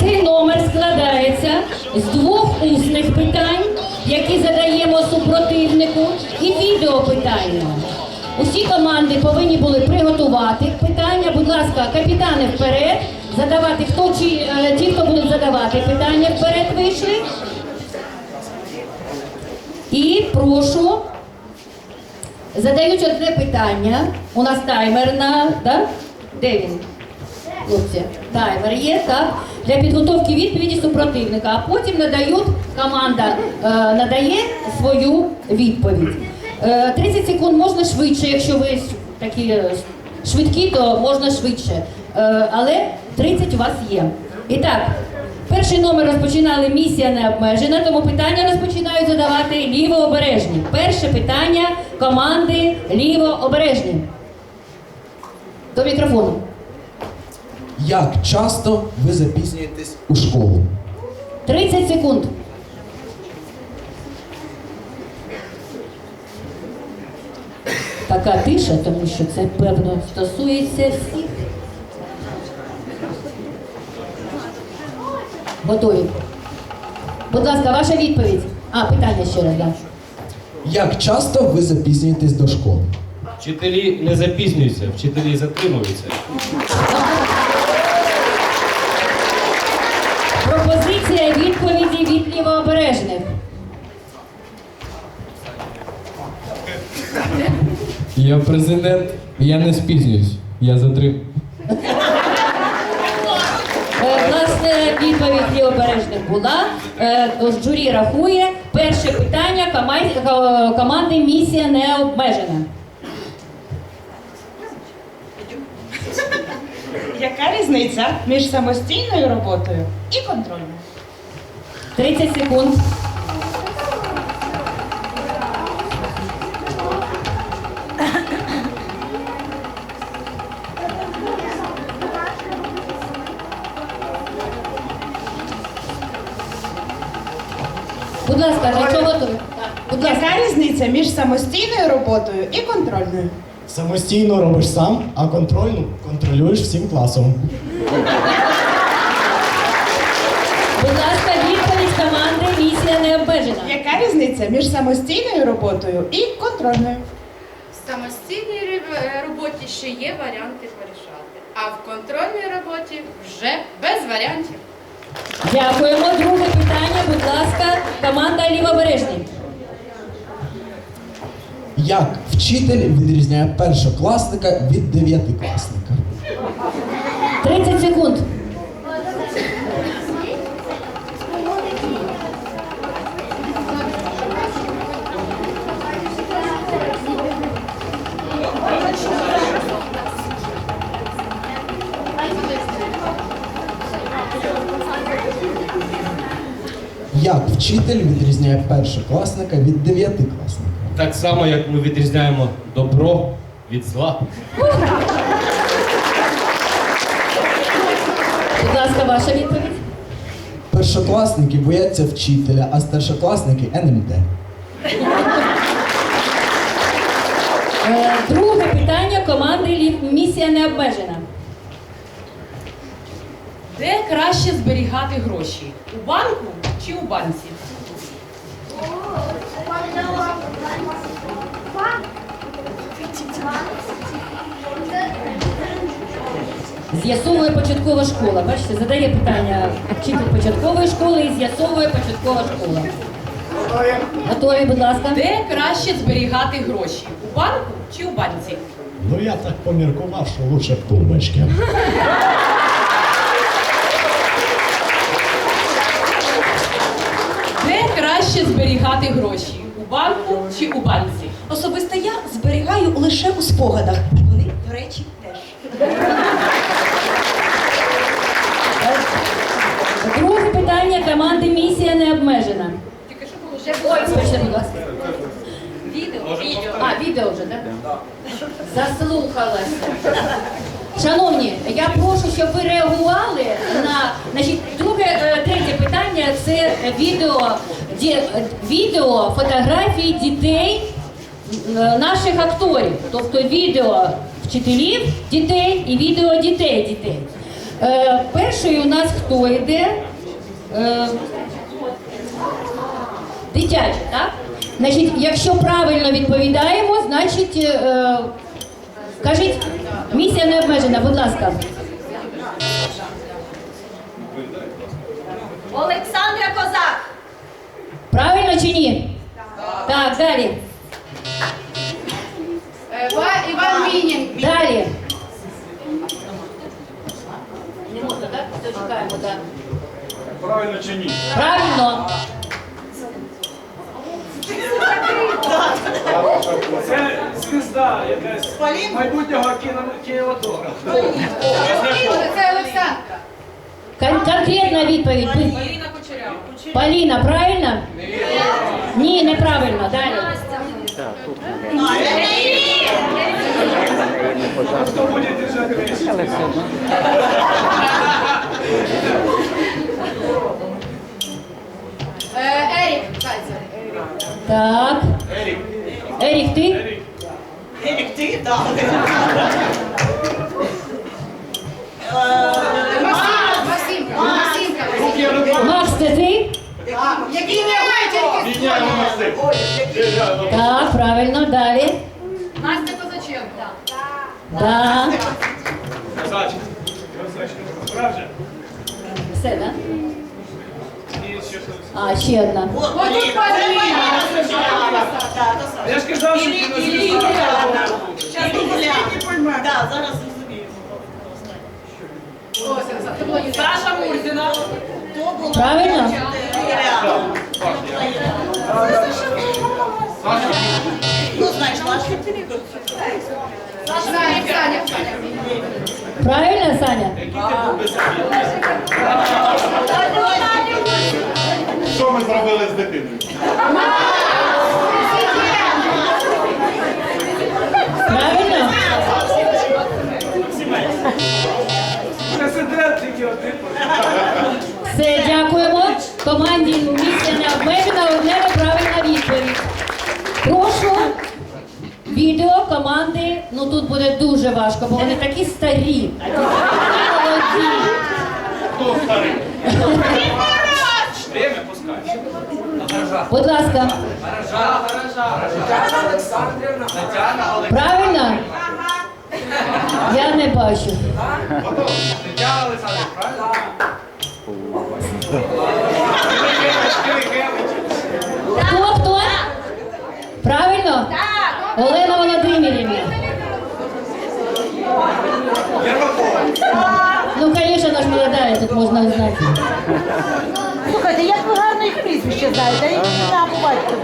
Цей номер складається з двох усних питань, які задаємо супротивнику, і відеопитання. Усі команди повинні були приготувати питання. Будь ласка, капітани вперед. Задавати хто чи е, ті, хто будуть задавати питання, вперед вийшли. І прошу Задають одне питання. У нас таймер на да? де він? Хлопці, таймер є, так? Для підготовки відповіді супротивника, а потім надають, команда е, надає свою відповідь. Е, 30 секунд можна швидше, якщо ви такі е, швидкі, то можна швидше. Е, але 30 у вас є. І так, перший номер розпочинали місія не обмежена, тому питання розпочинають задавати лівообережні. Перше питання команди лівообережні. До мікрофону. Як часто ви запізнюєтесь у школу? 30 секунд. Така тиша, тому що це певно стосується всіх. Готові. Будь ласка, ваша відповідь. А, питання ще раз, да. Як часто ви запізнюєтесь до школи? Вчителі не запізнюються, вчителі затримуються. Відповіді від лівообережних. Я президент, я не спізнююсь. Я затрим. Е, Власне, відповідь лівобережних була. Е, Журі рахує. Перше питання команди, команди місія не обмежена. Яка різниця між самостійною роботою і контрольною? 30 секунд. Будь ласка, для чого? Так, Будь ласка. Яка різниця між самостійною роботою і контрольною? Самостійно робиш сам, а контрольну контролюєш всім класом. Будь ласка, команди місія не обмежена. Яка різниця між самостійною роботою і контрольною? В самостійній е, роботі ще є варіанти порішати, а в контрольній роботі вже без варіантів. Дякуємо. Друге питання, будь ласка, команда лівобережний. Як вчитель відрізняє першокласника від дев'ятикласника? 30 секунд. Вчитель відрізняє першокласника від дев'ятикласника? Так само, як ми відрізняємо добро від зла. Будь ласка, ваша відповідь. Першокласники бояться вчителя, а старшокласники НМТ. Е, Друге питання команди місія не обмежена. Де краще зберігати гроші? У банку чи у банці? З'ясовує початкова школа. Бачите, задає питання вчитель початкової школи і з'ясовує початкова школа. Готові, будь ласка. Де краще зберігати гроші? У банку чи у банці? Ну я так поміркував, що лучше в тумбочці. Де краще зберігати гроші? У банку чи у банці? Особисто я зберігаю лише у спогадах. І вони, до речі, теж. Друге питання команди місія не обмежена. Тільки що було вже Ой, будь ласка. відео. відео. А, відео вже, так? Заслухалася. Шановні, я прошу, щоб ви реагували на значить, друге, е, третє питання це відео, ді- відео фотографії дітей е, наших акторів, тобто відео вчителів дітей і відео дітей дітей. Е, перший у нас хто йде? Е, дитячий, так? Значить, якщо правильно відповідаємо, значить, кажіть, місія не обмежена, будь ласка. Олександра Козак. Правильно чи ні? Так, далі. Е, Ва- Іван Мінін. Далі. Не можна, так? Зачекаємо, так. Правильно чи ні? Правильно. Це звізда якась майбутнього кіно- кінематографа. Це Олександра. Кон- конкретна відповідь. Поліна правильно? Ні, неправильно. Далі. Хто буде держати правильно. Далі. Настя Козаченко. Да. Красавчик. Красавчик. Справжня? Все, да? А, ще одна. Я ж казав, що кінозвізда. Так, зараз розумію. Ось, Олександр. Це було Юлія. Саша Мурзіна. Правильно? Ну, знаєш, наш. Саня, Саня. Саня. Правильно, Саня? Що ми зробили з дитиною? Правильно? Президент тільки один. Все, дякуємо. Команді місця не обмежена, одне відео команди. Ну тут буде дуже важко, бо вони такі старі. Молоді. Хто старий? Пускай. Будь ласка. Правильно? Я не бачу. Тетяна Олександрівна, правильно? Хто хто? Правильно? Олена Володимирівна. Ну, звісно, вона ж молодая, тут можна узнати. Слухайте, як ви гарно їх прізвище знаєте, і імена по батькові.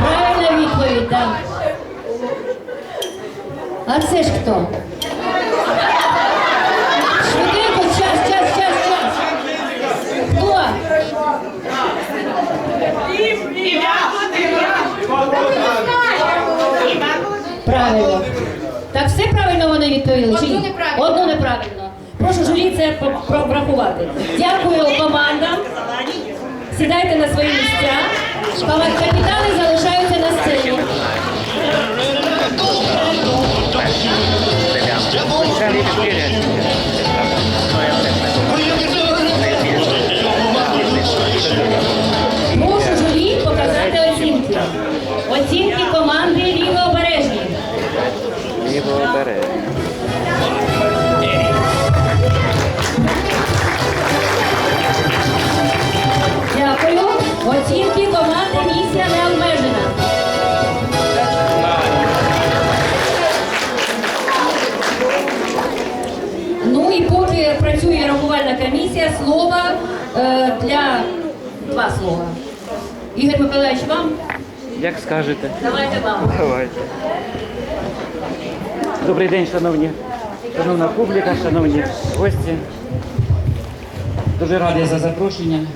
Правильна відповідь, так. А це ж хто? Швиденько, час, час, час, час. Хто? Правильно. Так все правильно вони відповіли? чи ні? Неправильно. Прошу журі це врахувати. Дякую командам. Сідайте на свої місця. Капітани залишаються на сцені. Прошу журі показати оцінки. Оцінки команди лівообережні. Дякую. Поки працює рахувальна комісія, слово е, для два слова. Ігор Миколаївич, вам? Як скажете. Давайте вам. Давайте. Добрий день, шановні. Шановна публіка, шановні гості. Дуже радий за запрошення.